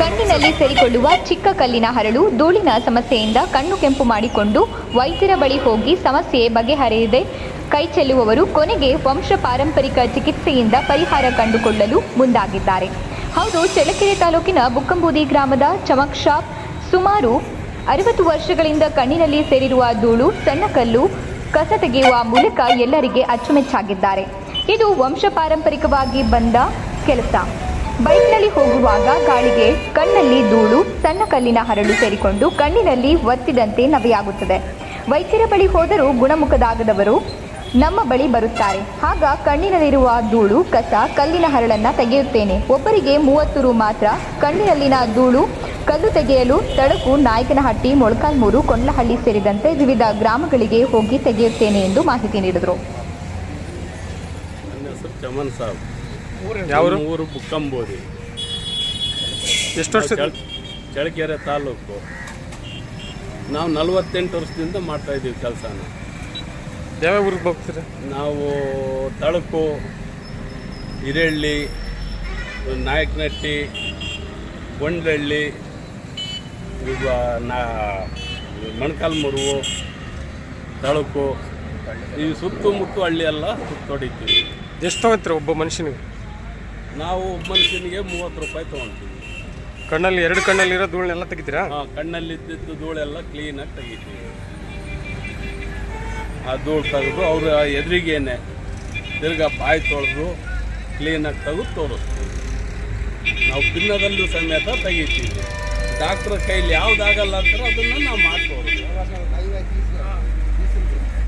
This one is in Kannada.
ಕಣ್ಣಿನಲ್ಲಿ ಸೇರಿಕೊಳ್ಳುವ ಚಿಕ್ಕ ಕಲ್ಲಿನ ಹರಳು ಧೂಳಿನ ಸಮಸ್ಯೆಯಿಂದ ಕಣ್ಣು ಕೆಂಪು ಮಾಡಿಕೊಂಡು ವೈದ್ಯರ ಬಳಿ ಹೋಗಿ ಸಮಸ್ಯೆ ಬಗೆಹರಿಯದೆ ಕೈ ಚೆಲ್ಲುವವರು ಕೊನೆಗೆ ವಂಶ ಪಾರಂಪರಿಕ ಚಿಕಿತ್ಸೆಯಿಂದ ಪರಿಹಾರ ಕಂಡುಕೊಳ್ಳಲು ಮುಂದಾಗಿದ್ದಾರೆ. ಹೌದು, ಚಳ್ಳಕೆರೆ ತಾಲೂಕಿನ ಬುಕ್ಕಂಬೂದಿ ಗ್ರಾಮದ ಚಮಕ್ ಶಾಪ್ ಸುಮಾರು ಅರವತ್ತು ವರ್ಷಗಳಿಂದ ಕಣ್ಣಿನಲ್ಲಿ ಸೇರಿರುವ ಧೂಳು, ಸಣ್ಣ ಕಲ್ಲು, ಕಸ ತೆಗೆಯುವ ಮೂಲಕ ಎಲ್ಲರಿಗೆ ಅಚ್ಚುಮೆಚ್ಚಾಗಿದ್ದಾರೆ. ಇದು ವಂಶ ಪಾರಂಪರಿಕವಾಗಿ ಬಂದ ಕೆಲಸ. ಬೈಕ್ನಲ್ಲಿ ಹೋಗುವಾಗ ಗಾಳಿಗೆ ಕಣ್ಣಲ್ಲಿ ಧೂಳು, ಸಣ್ಣ ಕಲ್ಲಿನ ಹರಳು ಸೇರಿಕೊಂಡು ಕಣ್ಣಿನಲ್ಲಿ ಒತ್ತಿದಂತೆ ನವೆಯಾಗುತ್ತದೆ. ವೈದ್ಯರ ಬಳಿ ಹೋದರೂ ಗುಣಮುಖದಾಗದವರು ನಮ್ಮ ಬಳಿ ಬರುತ್ತಾರೆ. ಆಗ ಕಣ್ಣಿನಲ್ಲಿರುವ ಧೂಳು, ಕಸ, ಕಲ್ಲಿನ ಹರಳನ್ನು ತೆಗೆಯುತ್ತೇನೆ. ಒಬ್ಬರಿಗೆ ಮೂವತ್ತು ರು ಮಾತ್ರ. ಕಣ್ಣಿನಲ್ಲಿನ ಧೂಳು, ಕಲ್ಲು ತೆಗೆಯಲು ತಳಕು, ನಾಯಕನಹಟ್ಟಿ, ಮೊಳಕಾಲ್ಮೂರು, ಕೊಂಡ್ಲಹಳ್ಳಿ ಸೇರಿದಂತೆ ವಿವಿಧ ಗ್ರಾಮಗಳಿಗೆ ಹೋಗಿ ತೆಗೆಯುತ್ತೇನೆ ಎಂದು ಮಾಹಿತಿ ನೀಡಿದರು. ನಮ್ಮ ಊರು ಬುಕ್ಕಂಬೋದಿ ಎಷ್ಟು ವರ್ಷ ಚಳ್- ಚಳ್ಳಕೆರೆ ತಾಲೂಕು. ನಾವು ನಲವತ್ತೆಂಟು ವರ್ಷದಿಂದ ಮಾಡ್ತಾ ಇದ್ದೀವಿ ಕೆಲಸನ. ಯಾವ್ಯಾವ ಊರಿಗೆ ಹೋಗ್ತೀರಾ? ನಾವು ತಳಕು ಹಿರೇಳ್ಳಿ ನಾಯಕನಟ್ಟಿ ಕೊಂಡಳ್ಳಿ ಈಗ ನಾ ಮೊಣಕಾಲ್ಮುರು ತಳಕು. ಈ ಸುತ್ತಮುತ್ತ ಹಳ್ಳಿ ಎಲ್ಲ ಸುತ್ತೊಡಿತೀವಿ ಎಷ್ಟು ಒಬ್ಬ ಮನುಷ್ಯನಿಗೆ? ನಾವು ಒಬ್ಬ ಮನುಷ್ಯನಿಗೆ ಮೂವತ್ತು ರೂಪಾಯಿ ತೊಗೊಳ್ತೀವಿ ಕಣ್ಣಲ್ಲಿ ಎರಡು ಕಣ್ಣಲ್ಲಿರೋ ಧೂಳನ್ನೆಲ್ಲ ತೆಗಿತೀರಾ? ಆ, ಕಣ್ಣಲ್ಲಿದ್ದಿದ್ದು ಧೂಳೆಲ್ಲ ಕ್ಲೀನಾಗಿ ತೆಗಿತೀವಿ. ಆ ಧೂಳು ತೆಗೆದು ಅವ್ರ ಎದುರಿಗೇನೆ ತಿರ್ಗಾ ಬಾಯಿ ತೊಳೆದು ಕ್ಲೀನಾಗಿ ತೆಗೆದು ತೋರಿಸ್ತೀವಿ. ನಾವು ಪಿನ್ನದಲ್ಲೂ ಸಮೇತ ತೆಗಿತೀವಿ. ಡಾಕ್ಟ್ರ ಕೈಲಿ ಯಾವುದಾಗಲ್ಲ ಅಂತಾರೆ ಅದನ್ನು ನಾವು ಮಾಡಿ ತೋರಿಸ್ತೀವಿ.